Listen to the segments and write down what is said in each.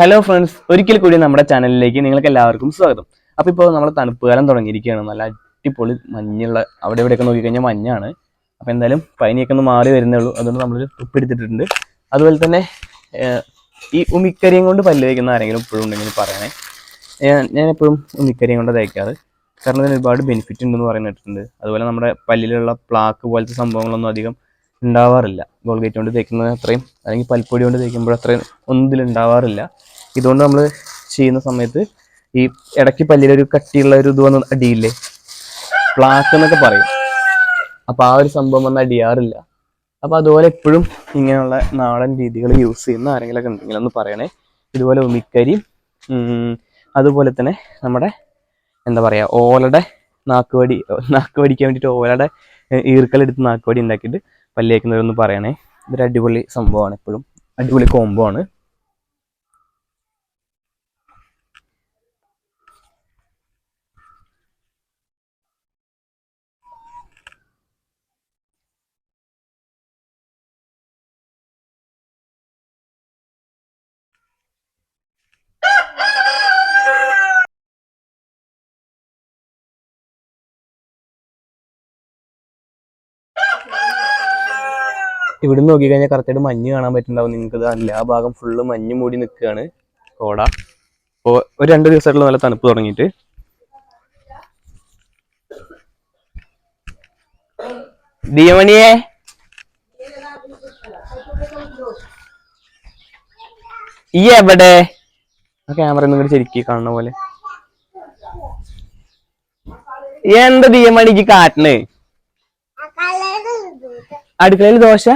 Hello friends ഒരിക്കൽ കൂടി നമ്മുടെ ചാനലിലേക്ക് നിങ്ങൾക്ക് എല്ലാവർക്കും സ്വാഗതം. അപ്പോൾ ഇപ്പോൾ നമ്മൾ തണുപ്പ് കാലം തുടങ്ങിയിരിക്കുകയാണ്. നല്ല അടിപൊളി മഞ്ഞുള്ള അവിടെ ഇവിടെയൊക്കെ നോക്കിക്കഴിഞ്ഞാൽ മഞ്ഞാണ്. അപ്പോൾ എന്തായാലും പനിയൊക്കെ ഒന്ന് മാറി വരുന്നേ ഉള്ളൂ. അതുകൊണ്ട് നമ്മളൊരു ഉപ്പ് എടുത്തിട്ടുണ്ട് അതുപോലെ തന്നെ ഈ ഉമിക്കരിയും കൊണ്ട് പല്ല് തേക്കുന്ന ആരെങ്കിലും ഇപ്പോഴും ഉണ്ടെങ്കിൽ പറയണേ. ഞാൻ എപ്പോഴും ഉമിക്കരിയും കൊണ്ട് തേക്കാറ്. കാരണം ഇതിന് ഒരുപാട് ബെനിഫിറ്റ് ഉണ്ടെന്ന് പറയുന്നിട്ടുണ്ട് അതുപോലെ നമ്മുടെ പല്ലിലുള്ള പ്ലാക്ക് പോലത്തെ സംഭവങ്ങളൊന്നും അധികം ഉണ്ടാവാറില്ല. ഗോൾഗേറ്റ് കൊണ്ട് തേക്കുന്നത് അത്രയും അല്ലെങ്കിൽ പൽപ്പൊടി കൊണ്ട് തേക്കുമ്പോൾ അത്രയും ഒന്നും ഇതിലുണ്ടാവാറില്ല ഇതുകൊണ്ട് നമ്മൾ ചെയ്യുന്ന സമയത്ത് ഈ ഇടയ്ക്ക് പല്ലിലൊരു കട്ടിയുള്ള ഒരു ഇത് വന്ന് അടിയില്ലേ? പ്ലാക്ക് എന്നൊക്കെ പറയും. അപ്പോൾ ആ ഒരു സംഭവം വന്ന് അടിയാറില്ല. അപ്പോൾ അതുപോലെ എപ്പോഴും ഇങ്ങനെയുള്ള നാടൻ രീതികൾ യൂസ് ചെയ്യുന്ന ആരെങ്കിലുമൊക്കെ ഉണ്ടെങ്കിൽ ഒന്ന് പറയണേ. ഇതുപോലെ ഉമിക്കരി അതുപോലെ തന്നെ നമ്മുടെ എന്താ പറയുക ഓലയുടെ നാക്കുവടി നാക്ക് വടിക്കാൻ വേണ്ടിയിട്ട് ഓലയുടെ ഈർക്കലെടുത്ത് നാക്കുവടി ഉണ്ടാക്കിയിട്ട് പല്ലേക്കുന്നവരൊന്ന് പറയണേ. ഇതൊരു അടിപൊളി സംഭവമാണ് എപ്പോഴും അടിപൊളി കോംബോ ആണ്. ഇവിടെ നോക്കി കഴിഞ്ഞാൽ കറക്റ്റായിട്ട് മഞ്ഞ് കാണാൻ പറ്റുന്നുണ്ടാവും. നിങ്ങൾക്ക് ആ ഭാഗം ഫുള്ള് മഞ്ഞ് മൂടി നിൽക്കുകയാണ്. കോട. അപ്പോൾ ഒരു രണ്ട് ദിവസമായിട്ടുള്ള നല്ല തണുപ്പ് തുടങ്ങിയിട്ട്. ദിയമണിയെ? ഈ എവിടെ? ക്യാമറ ഒന്നും കൂടി ശരിക്കും കാണുന്ന പോലെ. എന്താ ദിയമണിക്ക് കാട്ടണേ അടുക്കളയിൽ ദോശ?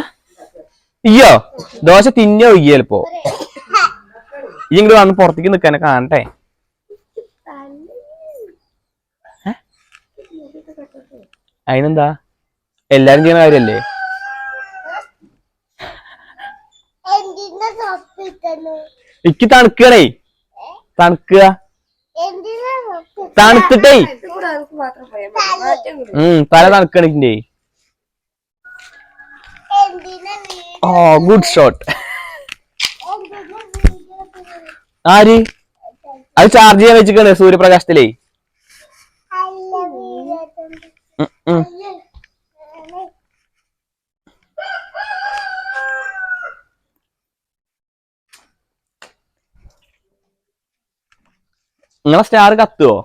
ഇയ്യോ ദോശ തിന്നോ ചിലപ്പോ ഈ ഇങ്ങോട്ട് വന്ന് പുറത്തേക്ക് നിക്കാനെ കാണട്ടെ? അതിനെന്താ? എല്ലാരും ചെയ്യുന്ന കാര്യല്ലേ? ഇക്ക് തണുക്കണേ. തണുക്കുക. തണുത്തിട്ടേ. ഉം തല തണുക്കണിന്റെ ഓ ഗുഡ് ഷോട്ട്? ആര്? അത് ചാർജ് ചെയ്യാൻ വെച്ചിക്കണ് സൂര്യപ്രകാശത്തിലേ. നിങ്ങളെ സ്റ്റാർ കത്തുവോ?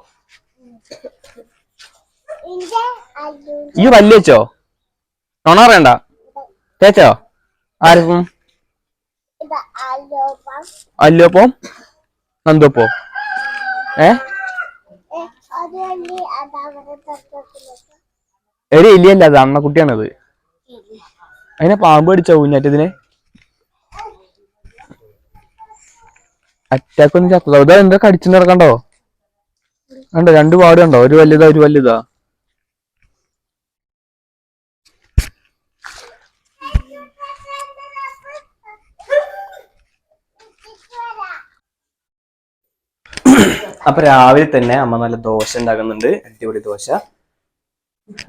ഈ വല്യ വെച്ചോ നുണ പറയണ്ട. തേച്ചോ? ഇത് അല്ലോപ്പം. നന്ദോപ്പോ ഏ? ഒരു എലിയല്ല അത് അണ്ണക്കുട്ടിയാണത് അതിനെ പാമ്പ് അടിച്ച ഊഞ്ഞാറ്റതിനെ അറ്റാക്ക് ഒന്നും ചത്തതോ ഇതാ എന്താ കടിച്ചു നടക്കണ്ടോ? കണ്ടോ രണ്ട് പാടുണ്ടോ? ഒരു വലുതാ ഒരു വലുതാ. അപ്പൊ രാവിലെ തന്നെ അമ്മ നല്ല ദോശ ഉണ്ടാക്കുന്നുണ്ട്. അടിപൊളി ദോശ.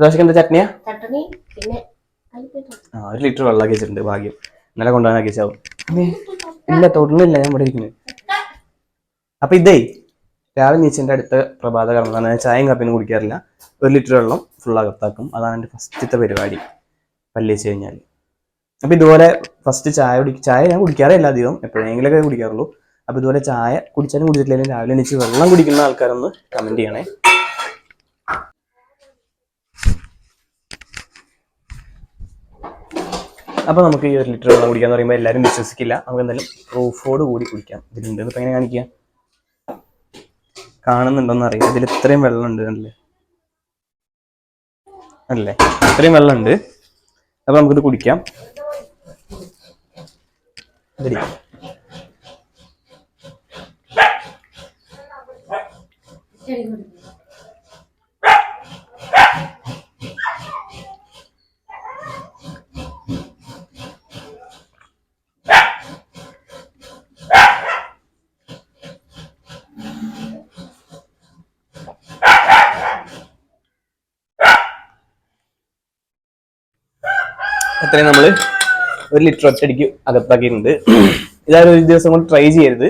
ദോശക്ക് എന്താ ചട്നിയാ? ആ ഒരു ലിറ്റർ വെള്ളം വെച്ചിട്ടുണ്ട് ഭാഗ്യം. ഇന്നലെ കൊണ്ടുപോകാൻ ആക്കിച്ചാവും ഇല്ല തൊടുന്നില്ല ഞാൻ ഇവിടെ ഇരിക്കുന്നത് അപ്പൊ ഇതേ രാവിലെ നീച്ചിന്റെ അടുത്ത പ്രഭാത കർമ്മം ചായയും കാപ്പിയും കുടിക്കാറില്ല. ഒരു ലിറ്റർ വെള്ളം ഫുൾ അകത്താക്കും. അതാണ് എന്റെ ഫസ്റ്റത്തെ പരിപാടി. പല്ലിച്ച് കഴിഞ്ഞാൽ അപ്പൊ ഇതുപോലെ ഫസ്റ്റ് ചായ കുടി ചായ ഞാൻ കുടിക്കാറേ ഇല്ല അധികം. എപ്പോഴെങ്കിലൊക്കെ കുടിക്കാറുള്ളൂ. അപ്പൊ ഇതുപോലെ ചായ കുടിച്ചാലും കുടിച്ചിട്ടില്ല രാവിലെ എണീച്ച് വെള്ളം കുടിക്കുന്ന ആൾക്കാരൊന്ന് കമന്റ് ചെയ്യണേ. അപ്പോൾ നമുക്ക് ഈ ഒരു ലിറ്റർ വെള്ളം കുടിക്കാന്ന് പറയുമ്പോൾ എല്ലാവരും വിശ്വസിക്കില്ല. നമുക്ക് എന്തായാലും പ്രൂഫോട് കൂടി കുടിക്കാം. ഇതിലുണ്ട്. ഇപ്പം എങ്ങനെ കാണിക്കുക കാണുന്നുണ്ടോന്ന് അറിയാം ഇതിൽ ഇത്രയും വെള്ളം ഉണ്ട് അല്ലേ അല്ലേ? ഇത്രയും വെള്ളം ഉണ്ട്. അപ്പൊ നമുക്കിത് കുടിക്കാം. അത്രയും നമ്മൾ ഒരു ലിറ്റർ ഒറ്റയടിക്ക് അകത്താക്കിയിട്ടുണ്ട്. ഇതായാലും ഒരു ദിവസം കൊണ്ട് ട്രൈ ചെയ്യരുത്.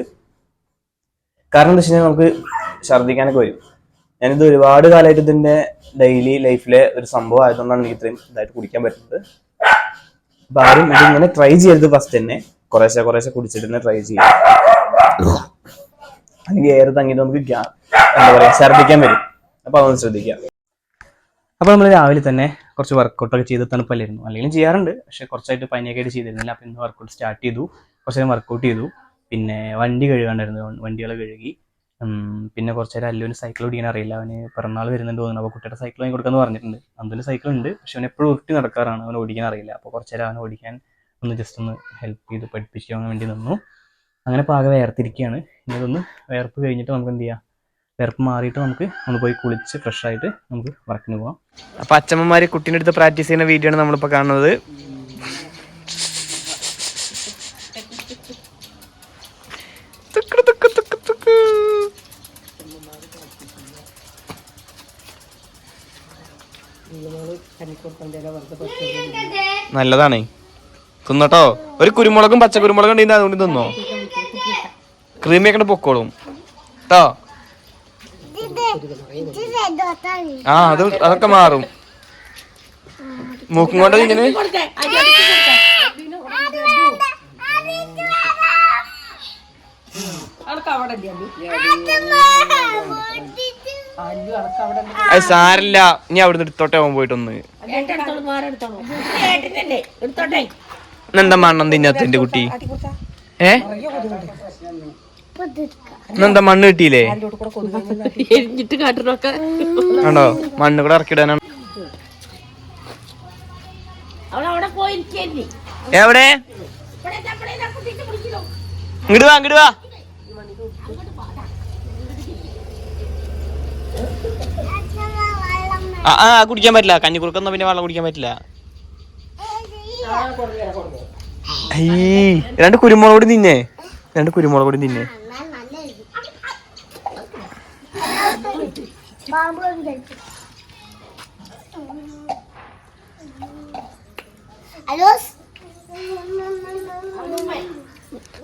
കാരണം എന്താ വെച്ച് കഴിഞ്ഞാൽ നമുക്ക് ഛർദ്ദിക്കാനൊക്കെ വരും. ഞാനിത് ഒരുപാട് കാലമായിട്ട് ഇതിന്റെ ഡെയിലി ലൈഫിലെ ഒരു സംഭവം ആയതുകൊണ്ടാണ് എനിക്ക് ഇത്രയും ഇതായിട്ട് കുടിക്കാൻ പറ്റുന്നത്. അപ്പം ആരും ഇതിങ്ങനെ ട്രൈ ചെയ്യരുത് ഫസ്റ്റ് തന്നെ. കുറേശ്ശെ കുറേശ്ശെ കുടിച്ചിട്ട് തന്നെ ട്രൈ ചെയ്യും. അല്ലെങ്കിൽ എയർ തങ്ങിയിട്ട് നമുക്ക് എന്താ പറയുക ഛർദ്ദിക്കാൻ വരും. അപ്പോൾ അതൊന്ന് ശ്രദ്ധിക്കാം. അപ്പോൾ നമ്മൾ രാവിലെ തന്നെ കുറച്ച് വർക്കൗട്ടൊക്കെ ചെയ്ത് തണുപ്പല്ലായിരുന്നു. അല്ലെങ്കിലും ചെയ്യാറുണ്ട്. പക്ഷെ കുറച്ചായിട്ട് പനിയൊക്കെ ആയിട്ട് ചെയ്തിരുന്നില്ല. അപ്പം ഇന്ന് വർക്കൗട്ട് സ്റ്റാർട്ട് ചെയ്തു. കുറച്ച് നേരം വർക്കൗട്ട് ചെയ്തു. പിന്നെ വണ്ടി കഴുകാണ്ടായിരുന്നു. വണ്ടികൾ കഴുകി. പിന്നെ കുറച്ച് നേരം അല്ലുവിന് സൈക്കിൾ ഓടിക്കാൻ അറിയില്ല. അവന് പിറന്നാൾ വരുന്നുണ്ട് തോന്നുന്നു. അപ്പോൾ കുട്ടിയുടെ സൈക്കിൾ വാങ്ങി കൊടുക്കാന്ന് പറഞ്ഞിട്ടുണ്ട്. അന്തുവിന് സൈക്കിൾ ഉണ്ട്. പക്ഷെ അവൻ എപ്പോഴും ഉരുട്ടി നടക്കാറാണ്. അവൻ ഓടിക്കാൻ അറിയില്ല. അപ്പോൾ കുറച്ച് നേരം അവൻ ഓടിക്കാൻ ഒന്ന് ജസ്റ്റ് ഒന്ന് ഹെൽപ്പ് ചെയ്ത് പഠിപ്പിക്കാൻ വേണ്ടി നിന്നു. അങ്ങനെ പാകം വേർത്തിരിക്കുകയാണ്. ഇനി അതൊന്ന് വേർപ്പ് കഴിഞ്ഞിട്ട് നമുക്ക് എന്ത് ചെയ്യാം? വേർപ്പ് മാറിയിട്ട് നമുക്ക് ഒന്ന് പോയി കുളിച്ച് ഫ്രഷ് ആയിട്ട് നമുക്ക് വർക്കിന് പോവാം. അപ്പൊ അച്ഛമ്മമാര് കുട്ടീന്റെ അടുത്ത് പ്രാക്ടീസ് ചെയ്യുന്ന വീഡിയോ ആണ് നമ്മളിപ്പോ കാണുന്നത്. നല്ലതാണേ. തിന്നോട്ടോ. ഒരു കുരുമുളകും പച്ചക്കുരുമുളകും ഉണ്ടെങ്കിൽ അതുകൊണ്ട് തിന്നോ. ക്രീമിയൊക്കെ പൊക്കോളും. കേട്ടോ ആ അത് അതൊക്കെ മാറും. മൂക്കും കൊണ്ട് ഇങ്ങനെ? അത് സാരില്ല. ഇനി അവിടുന്ന് എടുത്തോട്ടെ അവൻ പോയിട്ടൊന്ന്. എന്താ മണ്ണം തിന്നാത്ത എന്റെ കുട്ടി ഏ? ഇന്നെന്താ മണ്ണ് കിട്ടിയില്ലേ? എരിഞ്ഞിട്ട് കാട്ടണൊക്കെ ആണോ? മണ്ണ് കൂടെ ഇറക്കിടാനാണ് എവിടെ? ഇങ്ങോട്ട് വാ ഇങ്ങോട്ട് വാ. ആ ആ കുടിക്കാൻ പറ്റില്ല. കഞ്ഞിക്കുറുക്കൊന്നും പിന്നെ വെള്ളം കുടിക്കാൻ പറ്റില്ല. അയ്യേ രണ്ട് കുരുമുളക് കൂടി തിന്നേ. രണ്ട് കുരുമുളക് കൂടി തിന്നേ പാമ്പ് കഴിച്ചു ഹലോ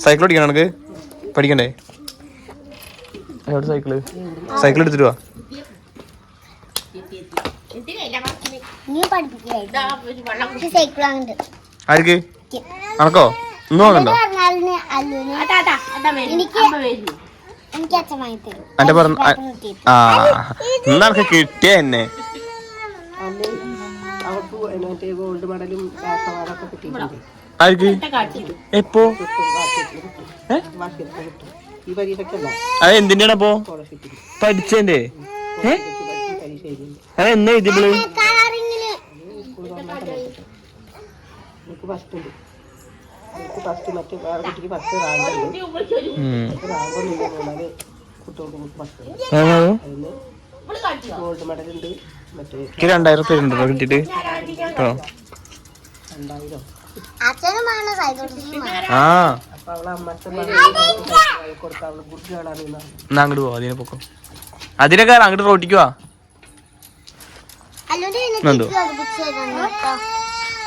സൈക്കിൾ ഓടിക്കണം എനിക്ക് പഠിക്കണ്ടേ? എവിടെ സൈക്കിൾ സൈക്കിൾ എടുത്തിട്ട് വാ. ആർക്ക്? അണക്കോ ഇന്ന് വാങ്ങണ്ടോ? എനിക്ക് എന്റെ പറഞ്ഞ ആ ഇന്ന് എനിക്ക് കിട്ടിയ എന്നെ. ആർക്ക്? എപ്പോ? അത് എന്തിന്റെ അപ്പോ? പഠിച്ചതിന്റെ. അത് എന്നാ എഴുതിയപ്പോൾ? എനിക്ക് ഫസ്റ്റ് മറ്റേ വേറെ കുട്ടിക്ക് ഫസ്റ്റ് മൂന്നാൽ കുട്ടികൾക്ക് അതിന് ഗോൾഡ് മെഡൽ ഉണ്ട്. മറ്റേ രണ്ടായിരം റുപ്യ ഉണ്ടോ രണ്ടായിരം. അങ്ങോട്ട് പോവാ അതിനെ പൊക്കോ. അതിനെ കയറാം അങ്ങോട്ട് റോട്ടിക്ക് വാ. അല്ലുവിന്റെ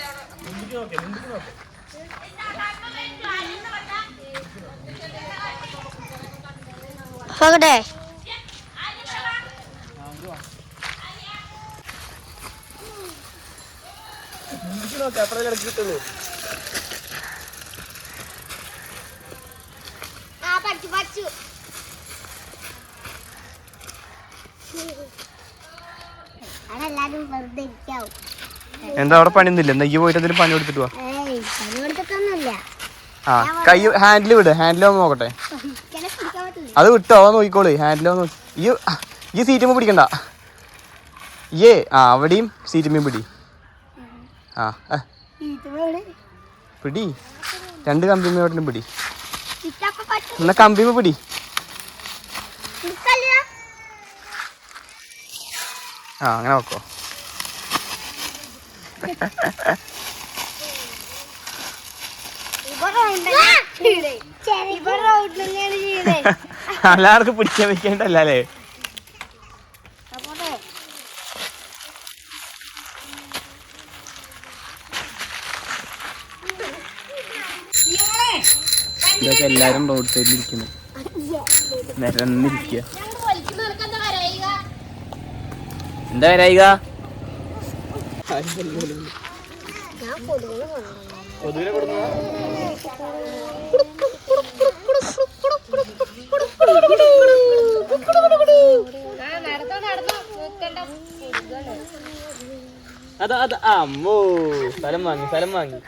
എന്താ നോക്കട്ടെ ആ പഠിച്ചു പഠിച്ചു. അതെല്ലാരും വെറുതെ ഇരിക്കാവും. എന്താ അവിടെ പണിയൊന്നുമില്ല? എന്താ ഈ പോയിട്ട് എന്തെങ്കിലും പണി കൊടുത്തിട്ട് പോവാ ആ കൈ ഹാൻഡിൽ വിട്. ഹാൻഡിലാവുമ്പോൾ നോക്കട്ടെ. അത് വിട്ടോ നോക്കിക്കോളൂ. ഹാൻഡിൽ നോക്കി. ഈ ഈ സീറ്റുമ്പോൾ പിടിക്കണ്ട. ഏ ആ അവിടെയും സീറ്റുമ്പോൾ പിടി. ആ പിടി. രണ്ട് കമ്പിമ്മയോട്ടും പിടി. എന്നാ കമ്പിമ്മ പിടി. ആ അങ്ങനെ വെക്കോ. എല്ലാവർക്കും പിടിക്കാൻ വെക്കേണ്ടല്ലേ? ഇതൊക്കെ എല്ലാരും റോഡ് സൈഡിൽ ഇരിക്കുന്നു നിരന്നിരിക്കുക. എന്താ വരായിക? അതാ അത് അമ്മോ സ്ഥലം വാങ്ങി സ്ഥലം വാങ്ങി.